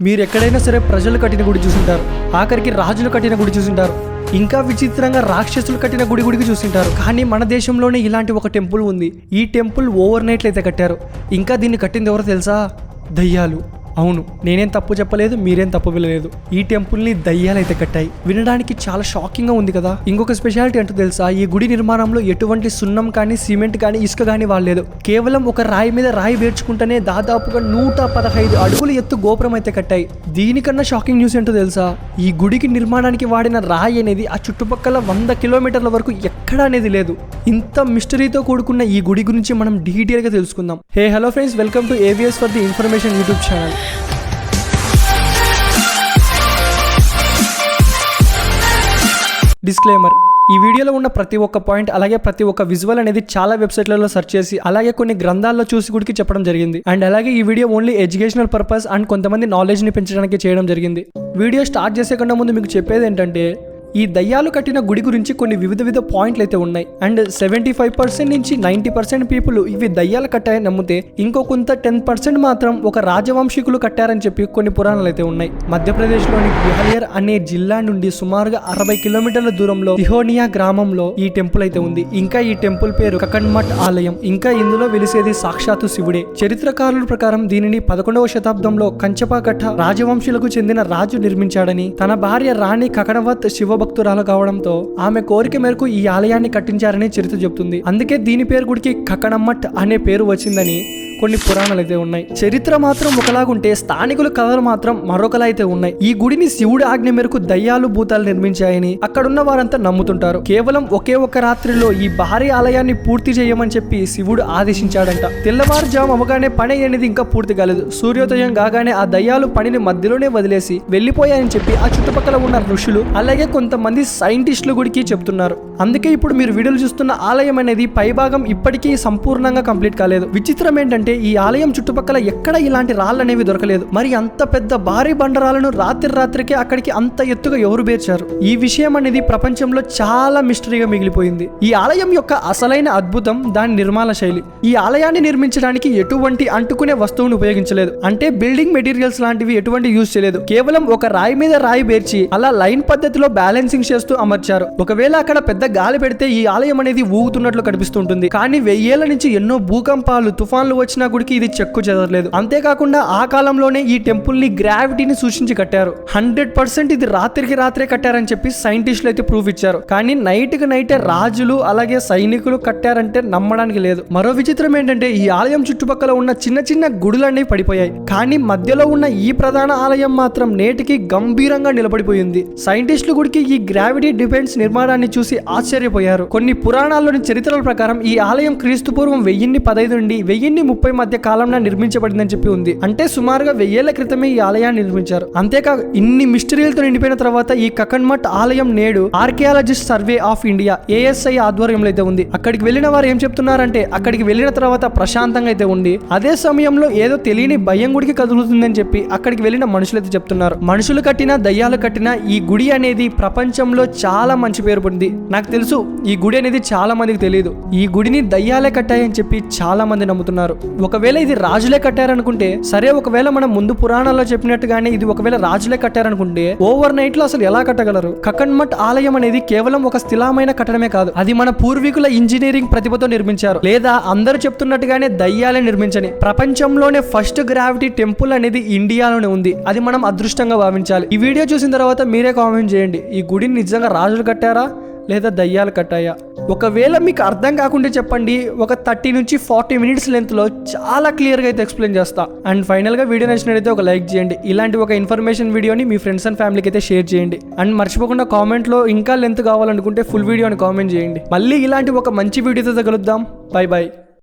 మీరు ఎక్కడైనా సరే ప్రజలు కట్టిన గుడి చూసింటారు. ఆఖరికి రాజులు కట్టిన గుడి చూసింటారు. ఇంకా విచిత్రంగా రాక్షసులు కట్టిన గుడి గుడికి చూసింటారు. కానీ మన దేశంలోనే ఇలాంటి ఒక టెంపుల్ ఉంది. ఈ టెంపుల్ ఓవర్ నైట్లు అయితే కట్టారు. ఇంకా దీన్ని కట్టింది ఎవరో తెలుసా? దయ్యాలు. అవును నేనేం తప్పు చెప్పలేదు మీరేం తప్పు వెళ్ళలేదు ఈ టెంపుల్ని దయ్యాలైతే దయ్యాలు అయితే కట్టాయి. వినడానికి చాలా షాకింగ్గా ఉంది కదా. ఇంకొక స్పెషాలిటీ అంటూ తెలుసా? ఈ గుడి నిర్మాణంలో ఎటువంటి సున్నం కానీ సిమెంట్ కానీ ఇసుక కానీ వాడలేదు. కేవలం ఒక రాయి మీద రాయి వేర్చుకుంటేనే దాదాపుగా నూట పదహైదు అడుగుల ఎత్తు గోపురం అయితే కట్టాయి. దీనికన్నా షాకింగ్ న్యూస్ ఏంటో తెలుసా? ఈ గుడికి నిర్మాణానికి వాడిన రాయి అనేది ఆ చుట్టుపక్కల వంద కిలోమీటర్ల వరకు ఎక్కడ అనేది లేదు. ఇంత మిస్టరీతో కూడుకున్న ఈ గుడి గురించి మనం డీటెయిల్గా తెలుసుకుందాం. Hey hello friends welcome to AVS for the information YouTube channel disclaimer ఈ వీడియోలో ఉన్న ప్రతి ఒక్క పాయింట్ అలాగే ప్రతి ఒక్క విజువల్ అనేది చాలా వెబ్సైట్లలో సెర్చ్ చేసి అలాగే కొన్ని గ్రంథాల్లో చూసి గుడికి చెప్పడం జరిగింది. అండ్ అలాగే ఈ video only educational purpose and కొంతమంది నాలెడ్జ్ని పెంచడానికి చేయడం జరిగింది. వీడియో స్టార్ట్ చేసే కన్నా ముందు మీకు చెప్పేది ఏంటంటే ఈ దయ్యాలు కట్టిన గుడి గురించి కొన్ని వివిధ వివిధ పాయింట్లు అయితే ఉన్నాయి. అండ్ సెవెంటీ ఫైవ్ పర్సెంట్ నుంచి నైంటీ పర్సెంట్ పీపుల్ ఇవి దయ్యాలు కట్టాయని నమ్మితే ఇంకో కొంత టెన్ పర్సెంట్ మాత్రం ఒక రాజవంశీకులు కట్టారని చెప్పి కొన్ని పురాణాలు అయితే ఉన్నాయి. మధ్యప్రదేశ్లోని గ్వాలియర్ అనే జిల్లా నుండి సుమారుగా అరవై కిలోమీటర్ల దూరంలో తిహోనియా గ్రామంలో ఈ టెంపుల్ అయితే ఉంది. ఇంకా ఈ టెంపుల్ పేరు కకన్మఠ్ ఆలయం. ఇంకా ఇందులో వెలిసేది సాక్షాత్తు శివుడే. చరిత్రకారుల ప్రకారం దీనిని పదకొండవ శతాబ్దంలో కంచపాకట్ట రాజవంశులకు చెందిన రాజు నిర్మించాడని తన భార్య రాణి కకనవత్ శివభక్తురాలు కావడంతో ఆమె కోరిక మేరకు ఈ ఆలయాన్ని కట్టించారని చరిత్ర చెబుతుంది. అందుకే దీని పేరు గుడికి కకనమ్మట్ అనే పేరు వచ్చిందని కొన్ని పురాణాలు అయితే ఉన్నాయి. చరిత్ర మాత్రం ఒకలాగుంటే స్థానికుల కథలు మాత్రం మరొకలా అయితే ఉన్నాయి. ఈ గుడిని శివుడి ఆజ్ఞ మేరకు దయ్యాలు భూతాలు నిర్మించాయని అక్కడున్న వారంతా నమ్ముతుంటారు. కేవలం ఒకే ఒక రాత్రిలో ఈ భారీ ఆలయాన్ని పూర్తి చేయమని చెప్పి శివుడు ఆదేశించాడంట. తెల్లవారుజాము అవగానే పని అనేది ఇంకా పూర్తి కాలేదు. సూర్యోదయం కాగానే ఆ దయ్యాలు పనిని మధ్యలోనే వదిలేసి వెళ్ళిపోయాయని చెప్పి ఆ చుట్టుపక్కల ఉన్న ఋషులు అలాగే కొంతమంది సైంటిస్టులు గుడికి చెప్తున్నారు. అందుకే ఇప్పుడు మీరు వీడియోలు చూస్తున్న ఆలయం అనేది పైభాగం ఇప్పటికీ సంపూర్ణంగా కంప్లీట్ కాలేదు. విచిత్రం ఏంటంటే ఈ ఆలయం చుట్టుపక్కల ఎక్కడ ఇలాంటి రాళ్ళు అనేవి దొరకలేదు. మరి అంత పెద్ద భారీ బండరాలను రాత్రి రాత్రికే అక్కడికి అంత ఎత్తుగా ఎవరు పేర్చారు? ఈ విషయం అనేది ప్రపంచంలో చాలా మిస్టరీగా మిగిలిపోయింది. ఈ ఆలయం యొక్క అసలైన అద్భుతం దాని నిర్మాణ శైలి. ఈ ఆలయాన్ని నిర్మించడానికి ఎటువంటి అంటుకునే వస్తువును ఉపయోగించలేదు. అంటే బిల్డింగ్ మెటీరియల్స్ లాంటివి ఎటువంటి యూజ్ చేయలేదు. కేవలం ఒక రాయి మీద రాయి పేర్చి అలా లైన్ పద్ధతిలో బ్యాలెన్సింగ్ చేస్తూ అమర్చారు. ఒకవేళ అక్కడ పెద్ద గాలి పెడితే ఈ ఆలయం అనేది ఊగుతున్నట్లు కనిపిస్తుంటుంది కానీ వెయ్యేళ్ళ నుంచి ఎన్నో భూకంపాలు తుఫాన్లు వచ్చిన గుడికి ఇది చెక్కు చెదరలేదు. అంతేకాకుండా ఆ కాలంలోనే ఈ టెంపుల్ని గ్రావిటీని సూచించి కట్టారు. హండ్రెడ్ పర్సెంట్ ఇది రాత్రికి రాత్రే కట్టారని చెప్పి సైంటిస్టులు అయితే ప్రూఫ్ ఇచ్చారు. కానీ నైట్కి నైటే రాజులు అలాగే సైనికులు కట్టారంటే నమ్మడానికి లేదు. మరో విచిత్రం ఏంటంటే ఈ ఆలయం చుట్టుపక్కల ఉన్న చిన్న చిన్న గుడులన్నీ పడిపోయాయి. కానీ మధ్యలో ఉన్న ఈ ప్రధాన ఆలయం మాత్రం నేటికి గంభీరంగా నిలబడిపోయింది. సైంటిస్టులు గుడికి ఈ గ్రావిటీ డిఫెన్స్ నిర్మాణాన్ని చూసి ఆశ్చర్యపోయారు. కొన్ని పురాణాల్లోని చరిత్రల ప్రకారం ఈ ఆలయం క్రీస్తు పూర్వం వెయ్యిన్ని పదైదు నుండి వెయ్యిన్ని ముప్పై మధ్య కాలంలో నిర్మించబడిందని చెప్పి ఉంది. అంటే సుమారుగా వెయ్యేళ్ళ క్రితమే ఈ ఆలయాన్ని నిర్మించారు. అంతేకాక ఇన్ని మిస్టరీలతో నిండిపోయిన తర్వాత ఈ కకన్మట్ ఆలయం నేడు archaeologist survey of India ASI ఆధ్వర్యంలో అయితే ఉంది. అక్కడికి వెళ్ళిన వారు ఏం చెప్తున్నారంటే అక్కడికి వెళ్ళిన తర్వాత ప్రశాంతంగా అయితే ఉంది. అదే సమయంలో ఏదో తెలియని భయం గుడికి కదులుతుందని చెప్పి అక్కడికి వెళ్ళిన మనుషులు అయితే చెప్తున్నారు. మనుషులు కట్టిన దయ్యాలు కట్టిన ఈ గుడి అనేది ప్రపంచంలో చాలా మంచి పేరు పొందింది. నాకు తెలుసు ఈ గుడి అనేది చాలా మందికి తెలియదు ఈ గుడిని దయ్యాలే కట్టాయని చెప్పి చాలా మంది నమ్ముతున్నారు. ఒకవేళ ఇది రాజులే కట్టారనుకుంటే సరే ఒకవేళ మనం ముందు పురాణాల్లో చెప్పినట్టుగానే ఇది ఒకవేళ రాజులే కట్టారనుకుంటే ఓవర్ నైట్లో అసలు ఎలా కట్టగలరు? కకన్మఠ్ ఆలయం అనేది కేవలం ఒక స్థిరమైన కట్టడమే కాదు అది మన పూర్వీకుల ఇంజనీరింగ్ ప్రతిభతో నిర్మించారు. లేదా అందరూ చెప్తున్నట్టుగానే దయ్యాలే నిర్మించని. ప్రపంచంలోనే ఫస్ట్ గ్రావిటీ టెంపుల్ అనేది ఇండియాలోనే ఉంది అది మనం అదృష్టంగా భావించాలి. ఈ వీడియో చూసిన తర్వాత మీరే కామెంట్ చేయండి ఈ గుడిని నిజంగా రాజులు కట్టారా? లేదా దయ్యాలు కట్టాయా? ఒకవేళ మీకు అర్థం కాకుండా చెప్పండి. ఒక థర్టీ నుంచి ఫార్టీ మినిట్స్ లెంత్లో చాలా క్లియర్గా అయితే ఎక్స్ప్లెయిన్ చేస్తా. అండ్ ఫైనల్గా వీడియో నచ్చినట్టయితే ఒక లైక్ చేయండి. ఇలాంటి ఒక ఇన్ఫర్మేషన్ వీడియోని మీ ఫ్రెండ్స్ అండ్ ఫ్యామిలీకి అయితే షేర్ చేయండి. అండ్ మర్చిపోకుండా కామెంట్లో ఇంకా లెంత్ కావాలనుకుంటే ఫుల్ వీడియోని కామెంట్ చేయండి. మళ్ళీ ఇలాంటి ఒక మంచి వీడియోతో కలుద్దాం. Bye bye